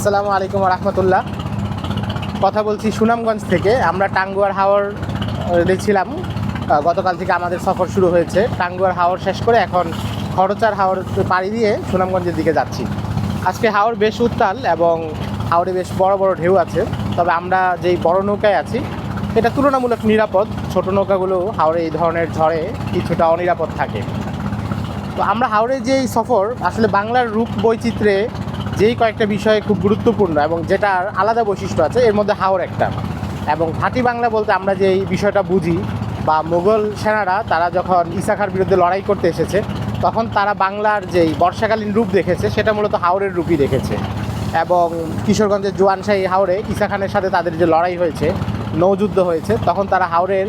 আসসালামু আলাইকুম রহমতুল্লাহ। কথা বলছি সুনামগঞ্জ থেকে। আমরা টাঙ্গুয়ার হাওর আহ, ছিলাম গতকাল থেকে আমাদের সফর শুরু হয়েছে। টাঙ্গুয়ার হাওর শেষ করে এখন খরচার হাওর পাড়ি দিয়ে সুনামগঞ্জের দিকে যাচ্ছি। আজকে হাওর বেশ উত্তাল এবং হাওরে বেশ বড় বড় ঢেউ আছে। তবে আমরা যেই বড় নৌকায় আছি এটা তুলনামূলক নিরাপদ। ছোট নৌকাগুলো হাওরে এই ধরনের ঝড়ে কিছুটা অনিরাপদ থাকে। তো আমরা হাওড়ে যে এই সফর আসলে বাংলার রূপ বৈচিত্র্যে যেই কয়েকটা বিষয় খুব গুরুত্বপূর্ণ এবং যেটার আলাদা বৈশিষ্ট্য আছে, এর মধ্যে হাওড় একটা। এবং ভাটি বাংলা বলতে আমরা যে এই বিষয়টা বুঝি বা মোগল সেনারা তারা যখন ইসাখার বিরুদ্ধে লড়াই করতে এসেছে, তখন তারা বাংলার যেই বর্ষাকালীন রূপ দেখেছে, সেটা মূলত হাওড়ের রূপই দেখেছে। এবং কিশোরগঞ্জের জোয়ানশাহী হাওড়ে ইসা খানের সাথে তাদের যে লড়াই হয়েছে, নৌযুদ্ধ হয়েছে, তখন তারা হাওড়ের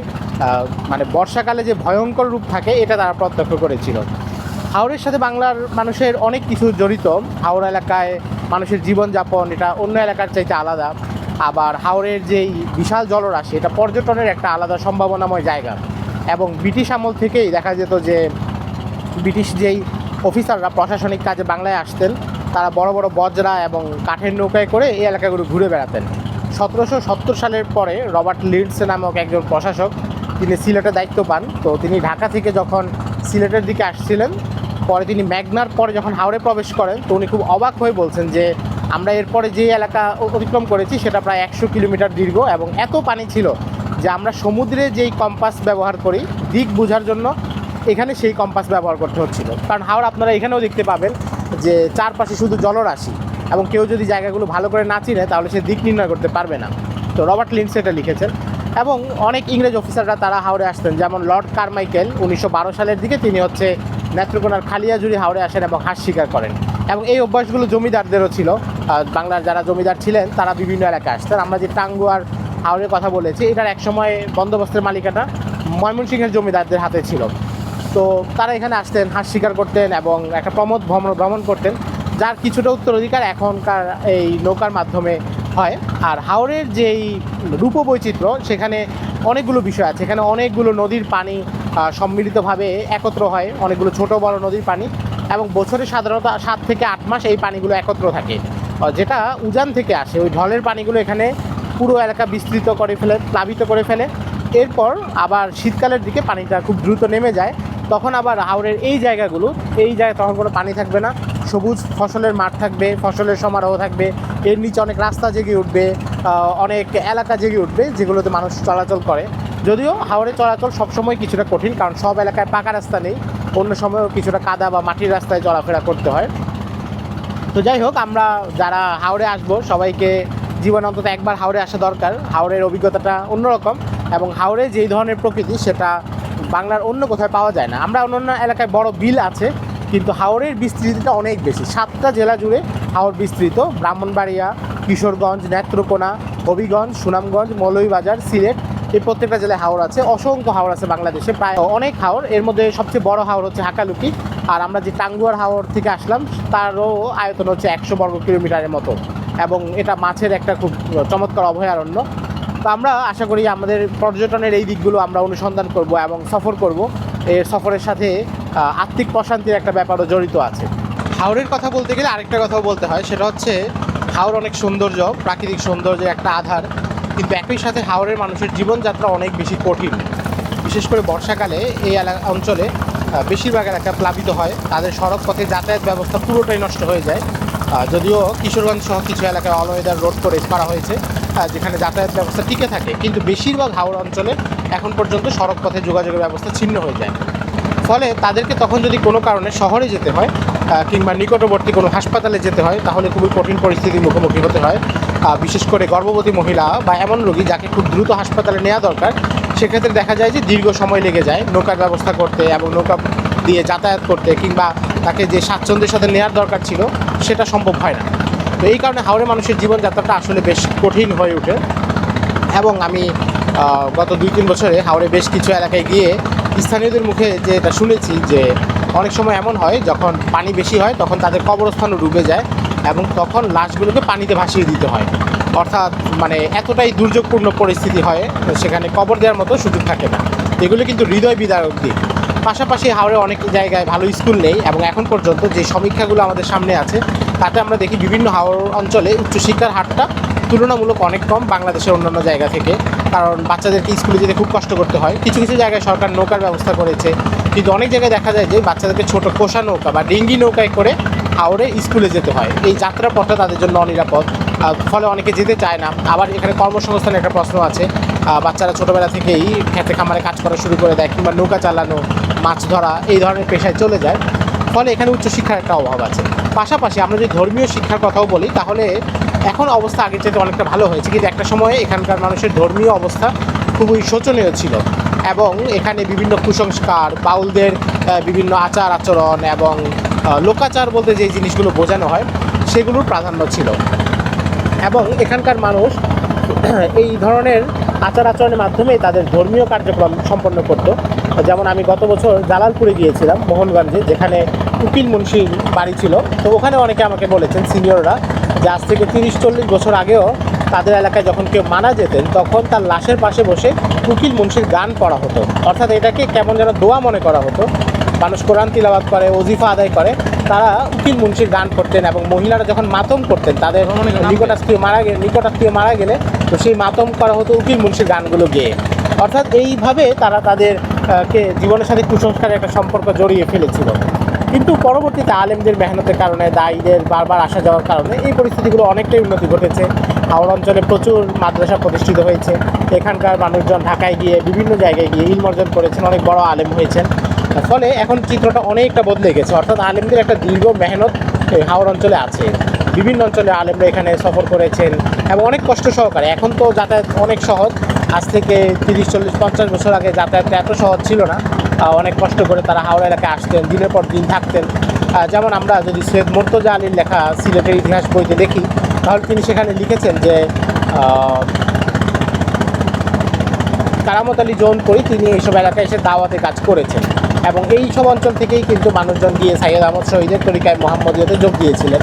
মানে বর্ষাকালে যে ভয়ঙ্কর রূপ থাকে, এটা তারা প্রত্যক্ষ করেছিল। হাওড়ের সাথে বাংলার মানুষের অনেক কিছু জড়িত। হাওড়া এলাকায় মানুষের জীবনযাপন, এটা অন্য এলাকার চাইতে আলাদা। আবার হাওড়ের যেই বিশাল জলরাশি, এটা পর্যটনের একটা আলাদা সম্ভাবনাময় জায়গা। এবং ব্রিটিশ আমল থেকেই দেখা যেত যে, ব্রিটিশ যেই অফিসাররা প্রশাসনিক কাজে বাংলায় আসতেন, তারা বড় বড় বজরা এবং কাঠের নৌকায় করে এই এলাকাগুলো ঘুরে বেড়াতেন। সতেরোশো সত্তর সালের পরে রবার্ট লিডস নামক একজন প্রশাসক, তিনি সিলেটে দায়িত্ব পান। তো তিনি ঢাকা থেকে যখন সিলেটের দিকে আসছিলেন পরে তিনি ম্যাগনার পরে যখন হাওড়ে প্রবেশ করেন, তো উনি খুব অবাক হয়ে বলছেন যে, আমরা এরপরে যে এলাকা অতিক্রম করেছি, সেটা প্রায় একশো কিলোমিটার দীর্ঘ এবং এত পানি ছিল যে আমরা সমুদ্রে যেই কম্পাস ব্যবহার করি, দিক বোঝার জন্য এখানে সেই কম্পাস ব্যবহার করতে হচ্ছিল। কারণ হাওড় আপনারা এখানেও দেখতে পাবেন যে, চারপাশে শুধু জলরাশি এবং কেউ যদি জায়গাগুলো ভালো করে না চিনে, তাহলে সে দিক নির্ণয় করতে পারবে না। তো রবার্ট লিন্স এটা লিখেছেন। এবং অনেক ইংরেজ অফিসাররা তারা হাওড়ে আসতেন। যেমন লর্ড কারমাইকেল উনিশশো বারো সালের দিকে, তিনি হচ্ছে নেত্রকোনার খালিয়াজুড়ি হাওড়ে আসেন এবং হাঁস শিকার করেন। এবং এই অভ্যাসগুলো জমিদারদেরও ছিল। বাংলার যারা জমিদার ছিলেন, তারা বিভিন্ন এলাকায় আসতেন। আমরা যে টাঙ্গুয়ার হাওড়ের কথা বলেছি, এটার একসময় বন্দোবস্তের মালিকাটা ময়মনসিংহের জমিদারদের হাতে ছিল। তো তারা এখানে আসতেন, হাঁস শিকার করতেন এবং একটা প্রমোদ ভ্রমণ ভ্রমণ করতেন, যার কিছুটা উত্তরাধিকার এখনকার এই নৌকার মাধ্যমে হয়। আর হাওড়ের যেই রূপবৈচিত্র্য, সেখানে অনেকগুলো বিষয় আছে। এখানে অনেকগুলো নদীর পানি সম্মিলিতভাবে একত্র হয় অনেকগুলো ছোট বড় নদীর পানি এবং বছরে সাধারণত সাত থেকে আট মাস এই পানিগুলো একত্র থাকে। যেটা উজান থেকে আসে। ওই ঢলের পানিগুলো এখানে পুরো এলাকা বিস্তৃত করে ফেলে, প্লাবিত করে ফেলে। এরপর আবার শীতকালের দিকে পানিটা খুব দ্রুত নেমে যায়। তখন আবার হাওড়ের এই জায়গাগুলো, এই জায়গায় তখন কোনো পানি থাকবে না। সবুজ ফসলের মাঠ থাকবে, ফসলের সমারোহ থাকবে। এর নিচে অনেক রাস্তা জেগে উঠবে অনেক এলাকা জেগে উঠবে যেগুলোতে মানুষ চলাচল করে। যদিও হাওড়ে চলাচল সবসময় কিছুটা কঠিন, কারণ সব এলাকায় পাকা রাস্তা নেই। অন্য সময়ও কিছুটা কাদা বা মাটির রাস্তায় চলাফেরা করতে হয়। তো যাই হোক, আমরা যারা হাওড়ে আসব, সবাইকে জীবনে অন্তত একবার হাওড়ে আসা দরকার। হাওড়ের অভিজ্ঞতাটা অন্যরকম এবং হাওড়ে যেই ধরনের প্রকৃতি, সেটা বাংলার অন্য কোথাও পাওয়া যায় না। আমরা অন্য এলাকায় বড় বিল আছে, কিন্তু হাওড়ের বিস্তৃতিটা অনেক বেশি। সাতটা জেলা জুড়ে হাওড় বিস্তৃত। ব্রাহ্মণবাড়িয়া, কিশোরগঞ্জ, নেত্রকোনা, হবিগঞ্জ, সুনামগঞ্জ, মৌলভীবাজার, সিলেট এই প্রত্যেকটা জেলায় হাওড় আছে, অসংখ্য হাওড় আছে বাংলাদেশে, প্রায় অনেক হাওড় এর মধ্যে সবচেয়ে বড় হাওড় হচ্ছে হাকালুকি। আর আমরা যে টাঙ্গুয়ার হাওড় থেকে আসলাম, তারও আয়তন হচ্ছে একশো বর্গ কিলোমিটারের মতো। এবং এটা মাছের একটা খুব চমৎকার অভয়ারণ্য। তো আমরা আশা করি আমাদের পর্যটনের এই দিকগুলো আমরা অনুসন্ধান করব এবং সফর করব। এর সফরের সাথে আর্থিক প্রশান্তির একটা ব্যাপারও জড়িত আছে। হাওড়ের কথা বলতে গেলে আরেকটা কথাও বলতে হয়, সেটা হচ্ছে হাওড় অনেক সৌন্দর্য, প্রাকৃতিক সৌন্দর্যের একটা আধার। কিন্তু একই সাথে হাওড়ের মানুষের জীবনযাত্রা অনেক বেশি কঠিন। বিশেষ করে বর্ষাকালে এই এলাকা অঞ্চলে বেশিরভাগ এলাকা প্লাবিত হয়। তাদের সড়ক পথে যাতায়াত ব্যবস্থা পুরোটাই নষ্ট হয়ে যায়। যদিও কিশোরগঞ্জ সহ কিছু এলাকায় অলওয়েদার রোড করে করা হয়েছে যেখানে যাতায়াত ব্যবস্থা টিকে থাকে, কিন্তু বেশিরভাগ হাওড় অঞ্চলে এখন পর্যন্ত সড়ক পথে যোগাযোগের ব্যবস্থা ছিন্ন হয়ে যায়। ফলে তাদেরকে তখন যদি কোনো কারণে শহরে যেতে হয় কিংবা নিকটবর্তী কোনো হাসপাতালে যেতে হয়, তাহলে খুবই কঠিন পরিস্থিতির মুখোমুখি হতে হয়। বিশেষ করে গর্ভবতী মহিলা বা এমন রোগী যাকে খুব দ্রুত হাসপাতালে নেওয়া দরকার, সেক্ষেত্রে দেখা যায় যে দীর্ঘ সময় লেগে যায় নৌকার ব্যবস্থা করতে এবং নৌকা দিয়ে যাতায়াত করতে কিংবা তাকে যে স্বাচ্ছন্দ্যের সাথে নেওয়ার দরকার ছিল, সেটা সম্ভব হয় না। তো এই কারণে হাওড়ে মানুষের জীবনযাত্রাটা আসলে বেশ কঠিন হয়ে ওঠে এবং আমি গত দুই তিন বছরে হাওড়ে বেশ কিছু এলাকায় গিয়ে স্থানীয়দের মুখে যে এটা শুনেছি যে অনেক সময় এমন হয়, যখন পানি বেশি হয়, তখন তাদের কবরস্থানও ডুবে যায়। এবং তখন লাশগুলোকে পানিতে ভাসিয়ে দিতে হয়। অর্থাৎ মানে এতটাই দুর্যোগপূর্ণ পরিস্থিতি হয়, সেখানে কবর দেওয়ার মতো সুযোগ থাকে না। এগুলো কিন্তু হৃদয় বিদারক দিক। পাশাপাশি হাওড়ে অনেক জায়গায় ভালো স্কুল নেই এবং এখন পর্যন্ত যে সমীক্ষাগুলো আমাদের সামনে আছে, তাতে আমরা দেখি বিভিন্ন হাওড় অঞ্চলে উচ্চশিক্ষার হারটা তুলনামূলক অনেক কম বাংলাদেশের অন্যান্য জায়গা থেকে। কারণ বাচ্চাদেরকে স্কুলে যেতে খুব কষ্ট করতে হয়। কিছু কিছু জায়গায় সরকার নৌকার ব্যবস্থা করেছে। কিন্তু অনেক জায়গায় দেখা যায় যে বাচ্চাদেরকে ছোট কোষা নৌকা বা ডিঙ্গি নৌকায় করে হাওড়ে স্কুলে যেতে হয়। এই যাত্রা পথটা তাদের জন্য অনিরাপদ। ফলে অনেকে যেতে চায় না। আবার এখানে কর্মসংস্থানের একটা প্রশ্ন আছে। বাচ্চারা ছোটোবেলা থেকেই খেতে খামারে কাজ করা শুরু করে দেয় কিংবা নৌকা চালানো, মাছ ধরা এই ধরনের পেশায় চলে যায়। ফলে এখানে উচ্চশিক্ষার একটা অভাব আছে। পাশাপাশি আমরা যদি ধর্মীয় শিক্ষার কথাও বলি, তাহলে এখন অবস্থা আগের চাইতে অনেকটা ভালো হয়েছে। কিন্তু একটা সময়ে এখানকার মানুষের ধর্মীয় অবস্থা খুবই শোচনীয় ছিল। এবং এখানে বিভিন্ন কুসংস্কার, বাউলদের বিভিন্ন আচার আচরণ এবং লোকাচার বলতে যে জিনিসগুলো বোঝানো হয়, সেগুলোর প্রাধান্য ছিল। এবং এখানকার মানুষ এই ধরনের আচার আচরণের মাধ্যমে তাদের ধর্মীয় কার্যক্রম সম্পন্ন করত। যেমন আমি গত বছর জালালপুরে গিয়েছিলাম, মোহনগঞ্জে, যেখানে উকিল মুন্সির বাড়ি ছিল। তো ওখানে অনেকে আমাকে বলেছেন, সিনিয়ররা, যে আজ থেকে তিরিশ চল্লিশ বছর আগেও তাদের এলাকায় যখন কেউ মারা যেতেন, তখন তার লাশের পাশে বসে উকিল মুন্সির গান পড়া হতো। অর্থাৎ এটাকে কেমন যেন দোয়া মনে করা হতো। মানুষ কোরআন তিলাবাত করে ওজিফা আদায় করে তারা উকিল মুন্সির গান করতেন এবং মহিলারা যখন মাতম করতেন তাদের নিকটাত্মীয় মারা গেলে নিকটাত্মীয় মারা গেলে তো সেই মাতম করা হতো উকিল মুন্সির গানগুলো গেয়ে। অর্থাৎ এইভাবে তারা তাদের কে জীবনের সাথে কুসংস্কারের একটা সম্পর্ক জড়িয়ে ফেলেছিল। কিন্তু পরবর্তীতে আলেমদের মেহনতের কারণে দায়ীদের বারবার আসা যাওয়ার কারণে এই পরিস্থিতিগুলো অনেকটাই উন্নতি ঘটেছে। হাওড় অঞ্চলে প্রচুর মাদ্রাসা প্রতিষ্ঠিত হয়েছে। এখানকার মানুষজন ঢাকায় গিয়ে বিভিন্ন জায়গায় গিয়ে ইলম অর্জন করেছেন অনেক বড় আলেম হয়েছেন। ফলে এখন চিত্রটা অনেকটা বদলে গেছে। অর্থাৎ আলেমদের একটা দীর্ঘ মেহনত হাওড় অঞ্চলে আছে। বিভিন্ন অঞ্চলে আলেমরা এখানে সফর করেছেন এবং অনেক কষ্ট সহকারে। এখন তো যাতায়াত অনেক সহজ। আজ থেকে তিরিশ, চল্লিশ, পঞ্চাশ বছর আগে যাতায়াতটা এত সহজ ছিল না। অনেক কষ্ট করে তারা হাওড়া এলাকায় আসতেন, দিনের পর দিন থাকতেন। যেমন আমরা যদি সৈয়দ মোর্তজা আলীর লেখা সিলেটের ইতিহাস বইতে দেখি, তাহলে তিনি সেখানে লিখেছেন যে কারামত আলী করি তিনি এইসব এলাকায় এসে দাওয়াতে কাজ করেছেন। এবং এই সব অঞ্চল থেকেই কিন্তু মানুষজন গিয়ে সাইয়দ আহমদ শহীদের তরিকায় মোহাম্মদীয়তে যোগ দিয়েছিলেন।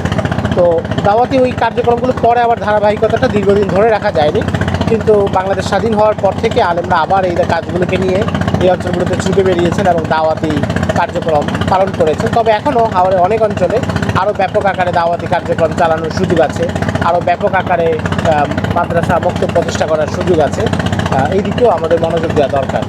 তো দাওয়াতি ওই কার্যক্রমগুলো পরে আবার ধারাবাহিকতাটা দীর্ঘদিন ধরে রাখা যায়নি। কিন্তু বাংলাদেশ স্বাধীন হওয়ার পর থেকে আলেমরা আবার এই কাজগুলোকে নিয়ে এই অঞ্চলগুলোতে ছুটে বেরিয়েছেন এবং দাওয়াতি কার্যক্রম পালন করেছেন। তবে এখনও আমাদের অনেক অঞ্চলে আরও ব্যাপক আকারে দাওয়াতি কার্যক্রম চালানোর সুযোগ আছে। আরও ব্যাপক আকারে মাদ্রাসা মুক্ত প্রতিষ্ঠা করার সুযোগ আছে। এই দিকেও আমাদের মনোযোগ দেওয়া দরকার।